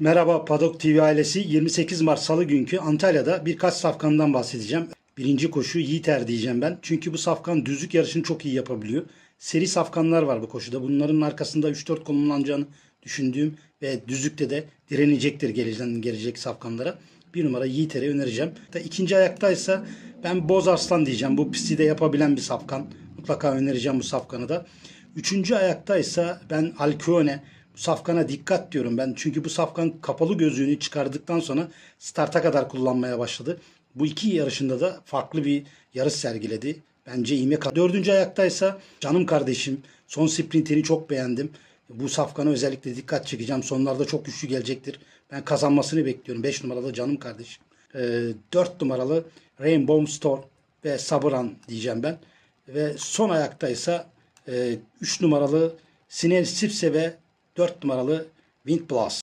Merhaba Padok TV ailesi. 28 Mart Salı günkü Antalya'da birkaç safkandan bahsedeceğim. Birinci koşu Yiğiter diyeceğim ben. Çünkü bu safkan düzlük yarışını çok iyi yapabiliyor. Seri safkanlar var bu koşuda. Bunların arkasında 3-4 konumlanacağını düşündüğüm ve düzlükte de direnecektir gelecek, gelecek safkanlara. Bir numara Yiğiter'i önereceğim. Da ikinci ayaktaysa ben Boz Arslan diyeceğim. Bu pisti de yapabilen bir safkan. Mutlaka önereceğim bu safkanı da. Üçüncü ayaktaysa ben Alkyone. Safkana dikkat diyorum ben. Çünkü bu safkan kapalı gözlüğünü çıkardıktan sonra starta kadar kullanmaya başladı. Bu iki yarışında da farklı bir yarış sergiledi. Bence iğme. Dördüncü ayaktaysa canım kardeşim. Son sprintini çok beğendim. Bu safkana özellikle dikkat çekeceğim. Sonlarda çok güçlü gelecektir. Ben kazanmasını bekliyorum. 5 numaralı canım kardeşim. Ee, 4 numaralı Rainbow Storm ve Sabıran diyeceğim ben. Ve son ayaktaysa 3 numaralı Sinel Sipse ve 4 numaralı Wind Blast.